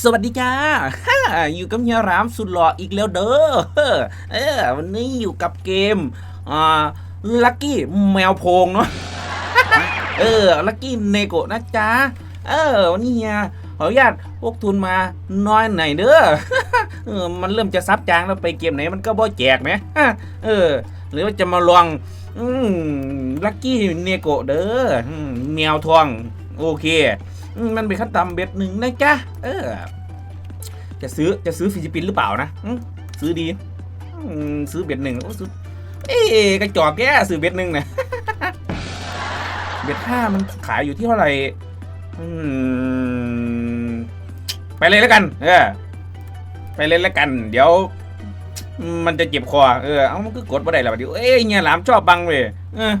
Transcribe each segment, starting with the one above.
สวัสดีจ้าฮ่าอยู่กับเฮียรามสุดหล่ออีกแล้วเด้อเออวันนี้อยู่กับเกมอ่าลักกี้แมวโพงเนาะเออลักกี้เนโกะนะจ๊ะเออวันนี้เฮียขออนุญาตพวกทุนมาน้อยหน่อยเด้อเออมันเริ่มจะซับจางแล้วไปเกมไหนมันก็บ่แจกไหมเออ หรือว่าจะมาลองอืมลักกี้เนโกะเด้อแมวทอง โอเค มันเป็นขั้นต่ำเบ็ดหนึ่งนะจ๊ะเออ จะซื้อจะซื้อฟิลิปปินส์หรือเปล่านะซื้อดีซื้อเบ็ดหนึ่งโอ้ซื้อเอ๊กระจอกแกซื้อเบ็ดหนึ่งนะเบ็ดห้ามันขายอยู่ที่เท่าไหร่ไปเลยแล้วกัน เออ ไปเลยแล้วกัน เดี๋ยว มันจะเจ็บคอเออเอามันก็กดมาได้แล้วเดี๋ยวเอ้ยเนี่ยหลามชอบบังเลยเออ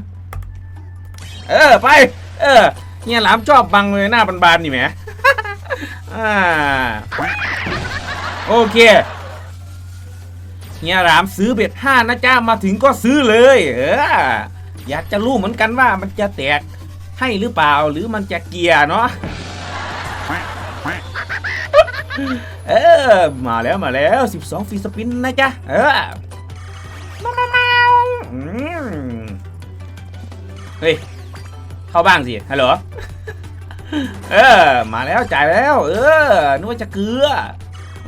เออไป เออ เนี่ยหลามชอบบังเลยหน้าบานๆนี่แหมอ่าโอเคเนี่ยหลามซื้อเบ็ดห้านะจ้ามาถึงก็ซื้อเลย เอออยากจะรู้เหมือนกันว่ามันจะแตกให้หรือเปล่าหรือมันจะเกียร์เนาะเออมาแล้วมาแล้ว 12ฟีสปินนะจ๊ะเออมามามาอืมเฮ้ย เข้าบ้างสิ ฮัลโหล เออ มาแล้วจ่ายแล้ว เออนึกว่าจะเกลือ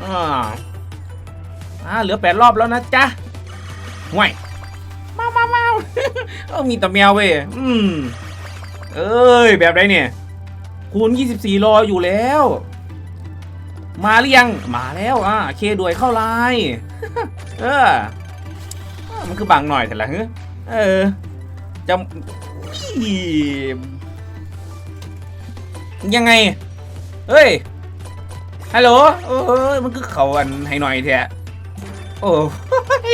อ่าอ่าเหลือแปดรอบแล้วนะจ๊ะห่วยมามามาเออมีแต่แมวเว้ย อืม เอ้ย แบบไรเนี่ย คูณ 24 รออยู่แล้ว มาหรือยัง มาแล้วอะเคด้วยเข้าไลน์เออ มันคือบังหน่อยแต่ละเฮ้ยเออจะ ยังไง เฮ้ย ฮัลโหลเอ้ยมันคือเขาอันให้หน่อยแท้โอ้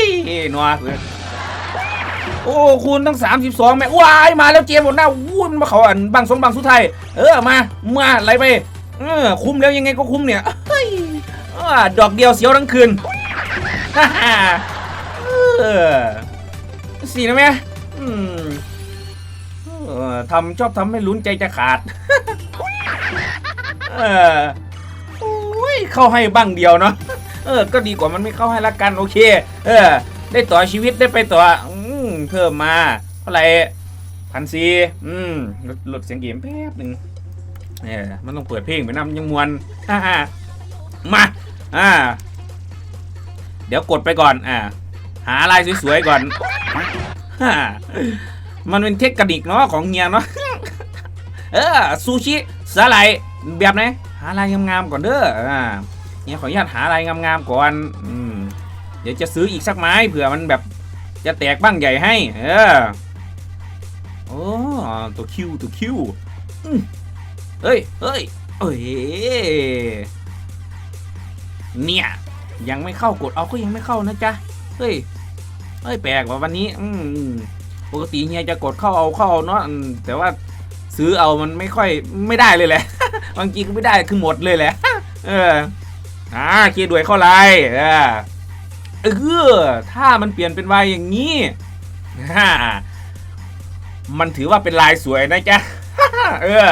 ยนัวเโอ้ คุณตั้ง 32แม่ว้ายมาแล้วเจมหมดหน้าวุ้นมาเขาอันบางสงบางสุดไทย เออ มา มาไหลไป เออ คุ้มแล้วยังไงก็คุ้มเนี่ยเฮ้ยดอกเดียวเสียวทั้งคืนฮ่าฮ่าเออสีนะแม่อืม ออทำชอบทำให้ลุ้นใจจะขาด เออโอ้ยเข้าให้บ้างเดียวเนาะ เออ ก็ดีกว่ามันไม่เข้าให้ละกันโอเค เออ ได้ต่อชีวิตได้ไปต่ออืมเพิ่มมาเท่าไหร่พันสีอืมลดลดเสียงเกมแป๊บหนึ่งเออมันต้องเปิดเพลงไปนำยังมวนฮ่าฮ่ามา อ่า เดี๋ยวกดไปก่อน อ่า หาลายสวยๆก่อนฮ่า มันเป็นเทคนิคเนาะของเฮียเนาะเออซูชิสาหร่ายแบบไหนหาลายงามๆก่อนเด้ออ่าเฮียขออนุญาตหาลายงามๆก่อนอืมเดี๋ยวจะซื้ออีกสักไม้เผื่อมันแบบจะแตกบ้างใหญ่ให้ เออโอ้ตัวคิวตัวคิวเฮ้ยเฮ้ยเอ้ยเนี่ย ยังไม่เข้ากดเอาก็ยังไม่เข้านะจ๊ะ เฮ้ย เฮ้ย แปลกว่าวันนี้ อืม ปกติเฮียจะกดเข้าเอาเข้าเอาเนาะแต่ว่าซื้อเอามันไม่ค่อยไม่ได้เลยแหละบางทีก็ไม่ได้คือหมดเลยแหละเอออ่าเคด้วยเข้าไลน์เออเออถ้ามันเปลี่ยนเป็นวายอย่างนี้ฮ่ามันถือว่าเป็นลายสวยนะจ๊ะเออ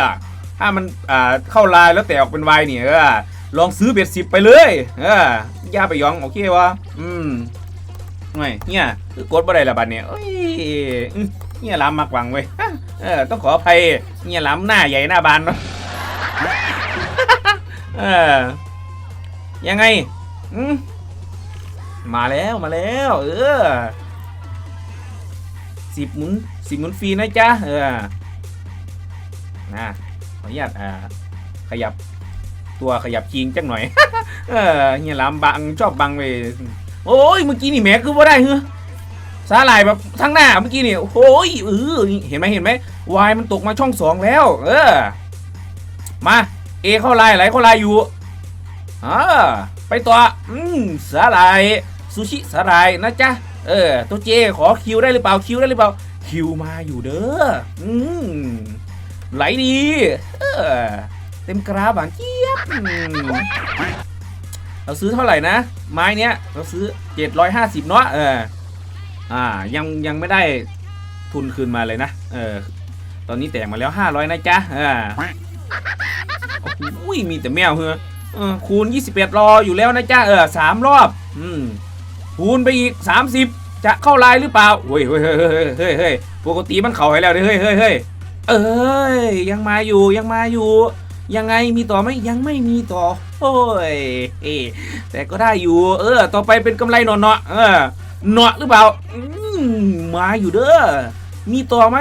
ถ้ามันอ่าเข้าลายแล้วแตกออกเป็นวายเนี่ยเออลองซื้อเบ็ดสิบไปเลย เออ ย่าไปยองโอเควะอืม ไม่เนี่ยคือกดบ่ได้ละบัดเนี่ยโอ้ยเนี่ยล้ำมากวังเว้ยเออต้องขออภัยเนี่ยล้ำหน้าใหญ่หน้าบานเนาะเออยังไงมาแล้วมาแล้ว เออสิบหมุนสิบหมุนฟรีนะจ๊ะเออนะขออนุญาตอ่าขยับตัวขยับคิงจังหน่อย เออเฮียลามบังชอบบังไป โอ้ยเมื่อกี้นี่แม็คือว่าได้เหรอสาหร่ายแบบทั้งหน้าเมื่อกี้นี่โอ้ยเออเห็นไหมเห็นไหมวายมันตกมาช่องสองแล้ว เออ มาเอเข้าลายไหลเข้าลายอยู่อ่าไปต่ออืมสาหร่ายซูชิสาหร่ายนะจ๊ะเออตัวเจขอคิวได้หรือเปล่าคิวได้หรือเปล่าคิวมาอยู่เด้ออืมไหลดี เออเต็มกราบานเจี๊ยบ เราซื้อเท่าไหร่นะ ไม้เนี้ยเราซื้อ 750เนาะเอออ่ายังยังไม่ได้ทุนคืนมาเลยนะเออตอนนี้แตกมาแล้ว 500 นะจ๊ะเออโอ้โหมีแต่แมวเฮ้อเออคูณ 21 รออยู่แล้วนะจ๊ะเออสามรอบอืมคูณไปอีก 30 จะเข้าลายหรือเปล่าเฮ้ยเฮ้ยเฮ้ยเฮ้ยเฮ้ยปกติมันเข้าให้แล้วเฮ้ยเฮ้ยเฮ้ยเอ้ยยังมาอยู่ยังมาอยู่ ยังไงมีต่อไหมยังไม่มีต่อ โอ้ยเอ้แต่ก็ได้อยู่ เออ ต่อไปเป็นกำไรหนอเนาะเออเนาะหรือเปล่าอมมาอยู่เด้อมีต่อไหม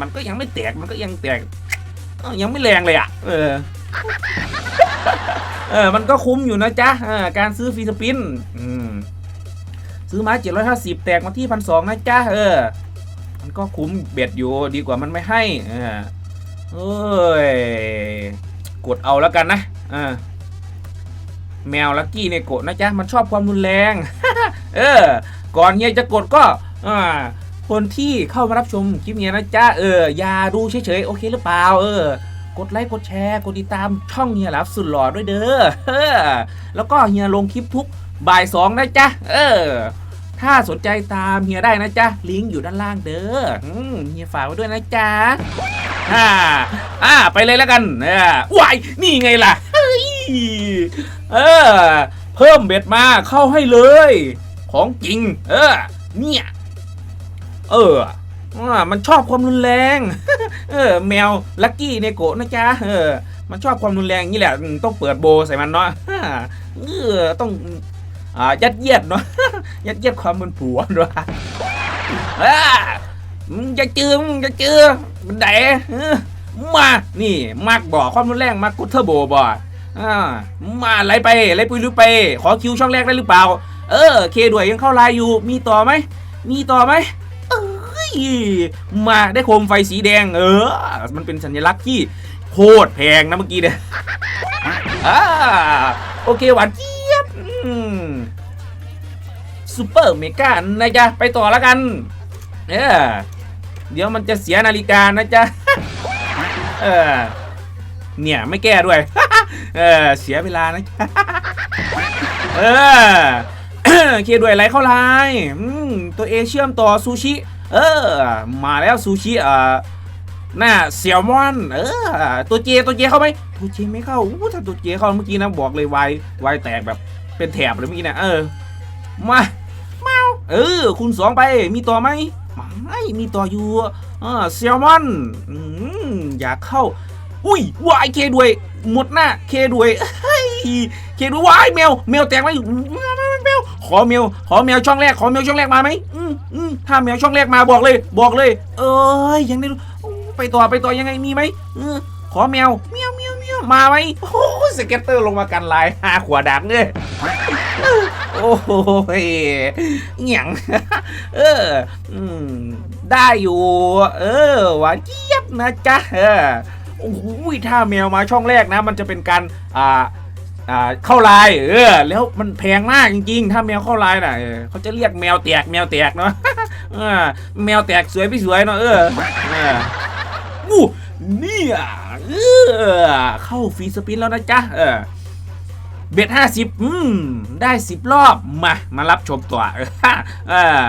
มันก็ยังไม่แตกมันก็ยังแตกยังไม่แรงเลยอะ เออ เออ มันก็คุ้มอยู่นะจ๊ะออการซื้อฟีสปินอืมซื้อมา750แตกมาที่พันสองนะจ๊ะ เออ มันก็คุ้มเบ็ดอยู่ดีกว่ามันไม่ให้ เออ เอ้ย กดเอาแล้วกันนะอ่าแมวลักกี้เนี่ยกดนะจ๊ะ มันชอบความรุนแรง เออ ก่อนเฮียจะกดก็อ่าคนที่เข้ามารับชมคลิปเนี้ยนะจ๊ะ เออ อย่าดูเฉยๆ โอเคหรือเปล่า เออ กดไลค์ กดแชร์ กดติดตามช่องเฮียรับสุดหล่อด้วยเด้อเออแล้วก็เฮียลงคลิปทุกบ่ายสองนะจ๊ะ เออ ถ้าสนใจตามเฮียได้นะจ๊ะ ลิงก์อยู่ด้านล่างเด้ออืมเฮียฝากไว้ด้วยนะจ๊ะ อ่าอ่าไปเลยแล้วกันเออวายนี่ไงล่ะเออเพิ่มเบ็ดมาเข้าให้เลย ของจริง เออ เนี่ย เอออ่ามันชอบความรุนแรง เออ แมวลักกี้เนโกะนะจ๊ะเออ มันชอบความรุนแรงนี่แหละ ต้องเปิดโบใส่มันเนาะเออต้องอ่ายัดเยียดเนาะยัดเยียดความเป็นผัวด้วยอ่า จะจือมจะจือมันไหนเออมา นี่มักบ่ความรุนแรงมักกุเทอร์โบบ่อ่ามาไหลไปไหลปุยลุยไป ขอคิวช่องแรกได้หรือเปล่า เออ เคด้วยยังเข้าไลน์อยู่ มีต่อไหม มีต่อไหมเอ้ย มาได้โคมไฟสีแดง เออ มันเป็นสัญลักษณ์ที่โคตรแพงนะเมื่อกี้เนี่ยอ่าโอเคหวานเจี๊ยบซูเปอร์เมกานะจ๊ะไปต่อแล้วกัน เออ เดี๋ยวมันจะเสียนาฬิกานะจ๊ะ เออ เนี่ยไม่แก้ด้วย เออ เสียเวลานะจ๊ะ เออเคด้วยไรเข้าไลน์ตัวเอเชื่อมต่อซูชิ เออ มาแล้วซูชิอ่าหน้าเซียลมอน เออ ตัวเจตัวเจเข้าไหมตัวเจไม่เข้าอู้ถ้าตัวเจเข้าเมื่อกี้นะบอกเลยวายวายแตกแบบเป็นแถบเลยเมื่อกี้นะเออ มาเมา เออ คุณสองไป มีต่อไหม ไม่มีต่ออยู่เออเซียลมอนอยากเข้า อุ้ยวายเคด้วย หมดหน้าเคด้วยเฮ้ยเคด้วยวายแมวแมวแตกไหมแมวขอแมวขอแมวช่องแรกขอแมวช่องแรกมาไหมอืมอืมถ้าแมวช่องแรกมาบอกเลย บอกเลย เอ้ยยังได้ไปต่อไปต่อยังไงมีไหมขอแมวเมีย มาไหมโอ้สเก็ตเตอร์ลงมากันลายห้าขวดดักเลยโอ้ยเหงียงเออได้อยู่ เออหวานเจี๊ยบนะจ๊ะเออโอ้โหถ้าแมวมาช่องแรกนะ มันจะเป็นการอ่าอ่าเข้าลน์เออแล้วมันแพงมากจริงๆ ถ้าแมวเข้าลน์น่ะเออเขาจะเรียกแมวแตกแมวแตกเนาะเออแมวแตกสวยพี่สวยเนาะเออเอออู้ เนี่ยเออเข้าฟรีสปินแล้วนะจ๊ะเออเบ็ดห้าสิบอืมได้สิบรอบมา มารับชมตัวเออ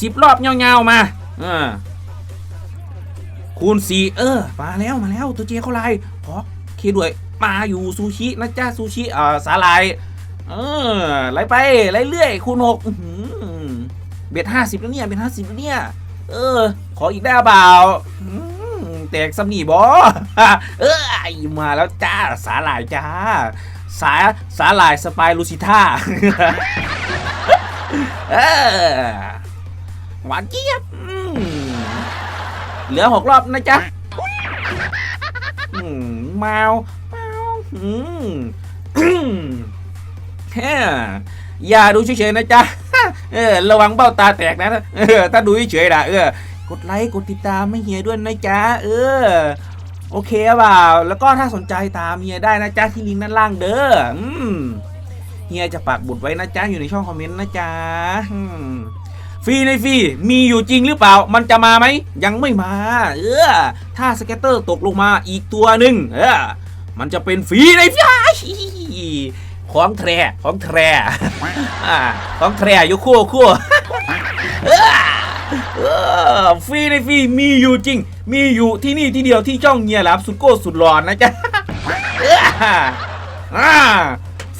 สิบรอบเงาๆมาเออคูณสี่เออ มาแล้วมาแล้วตัวเจเขาไลน์ขอเคด้วย มาอยู่ซูชินะจ๊ะซูชิเอ่อสาลาย เออไล่ไปไล่เรื่อยคูณหกอื้อหือเบ็ดห้าสิบแล้วเนี่ยเบ็ดห้าสิบแล้วเนี่ย เออ ขออีกได้เปล่า แตกสำนีบอเออมาแล้วจ้าสาหลายจ้า สาสาหลายสปายลูซิท่าเออหวานเจี๊ยบเหลือหกรอบนะจ๊ะอืมแมวแมวอืมอืมแฮ่อย่าดูเฉยๆนะจ๊ะ เออ ระวังเบ้าตาแตกนะ เออ ถ้าดูเฉยๆนะเออ กดไลค์กดติดตามไม่เฮียด้วยนะจ๊ะเออ โอเคเปล่าแล้วก็ถ้าสนใจตามเฮียได้นะจ๊ะที่ลิงก์ด้านล่างเด้ออืมเฮียจะปักบุดไว้นะจ๊ะอยู่ในช่องคอมเมนต์นะจ๊ะฟรีในฟรีมีอยู่จริงหรือเปล่า มันจะมาไหม ยังไม่มา เออ ถ้าสเก็ตเตอร์ตกลงมาอีกตัวหนึ่งเออ มันจะเป็นฟรีในฟรีของแทรของแทรของแทรอยู่คู่คู่เออ ฟรีในฟรีมีอยู่จริง มีอยู่ที่นี่ที่เดียวที่ช่องเฮียหลามสุดโก้สุดหลอนนะจ๊ะ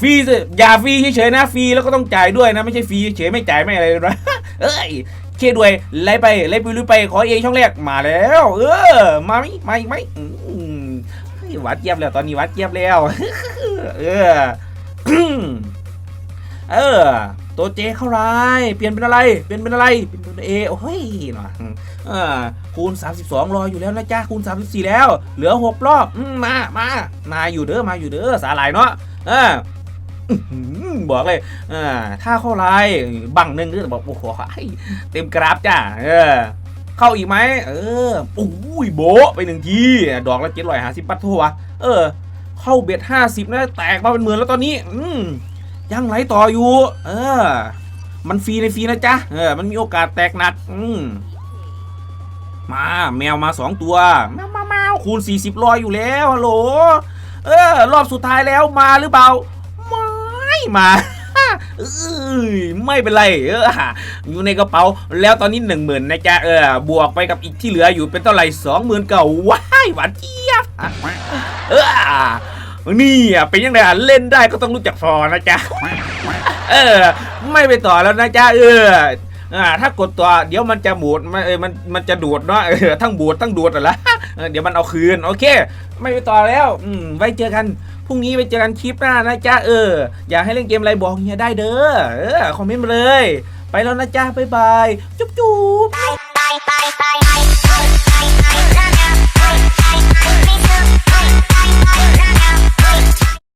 ฟรีสิอย่าฟรีเฉยๆนะฟรีแล้วก็ต้องจ่ายด้วยนะไม่ใช่ฟรีเฉยไม่จ่ายไม่อะไรเลยนะเอ้ยเคด้วยไล่ไปไล่ไปลุยไปขอเอช่องแรกมาแล้ว เออ มาไหมมาอีกไหมวัดเจี๊ยบแล้วตอนนี้วัดเจี๊ยบแล้ว เออ เออ ตัวเจเข้าไรเปลี่ยนเป็นอะไร เปลี่ยนเป็นอะไร เป็นตัวเอโอ้ยหน่อยคูณ 32 รออยู่แล้วนะจ๊ะคูณ 34 แล้ว เหลือ 6 รอบอมมา มา มาอยู่เด้อ มาอยู่เด้อ สาหร่ายเนาะอออื้อหือบอกเลยถ้าเข้าไรบังหนึ่งเด้อบอกโอ้โหเต็มกราฟจ้าเออเข้าอีกไหมเอออุ้ยโบไปหนึ่งทีดอกละเจ็ดร้อยห้าสิบปัตโทวะเออ เข้าเบ็ดห้าสิบนะแตกมาเป็นหมื่นแล้วตอนนี้ อืม ยังไหลต่ออยู่ เออ มันฟรีในฟรีนะจ๊ะ เออ มันมีโอกาสแตกหนัก อืมมาแมวมาสองตัวแมวมาแมวคูณสี่สิบรอยอยู่แล้วฮัลโหล เออ รอบสุดท้ายแล้วมาหรือเปล่า ไม่มาเอ้ยไม่เป็นไรเอออยู่ในกระเป๋า แล้วตอนนี้หนึ่งหมื่นนะจ๊ะเออบวกไปกับอีกที่เหลืออยู่เป็นเท่าไหร่สองหมื่นเก่าว้ายหวานเจี๊ยบเออ นี่อะเป็นยังไงอะเล่นได้ก็ต้องรู้จักพอนะจ๊ะเออ ไม่ไปต่อแล้วนะจ๊ะเอออ่าถ้ากดตัวเดี๋ยวมันจะบูดมันเออมันมันจะดูดเนาะเออทั้งบูดทั้งดูดอะละเอเดี๋ยวมันเอาคืนโอเค ไม่ไปต่อแล้วอืมไว้เจอกันพรุ่งนี้ไปเจอกันคลิปหน้านะจ๊ะเออ อยากให้เล่นเกมอะไรบอกเฮียได้เด้อเออคอมเมนต์มาเลย ไปแล้วนะจ๊ะบ๊ายบายจุ๊บจุ๊บ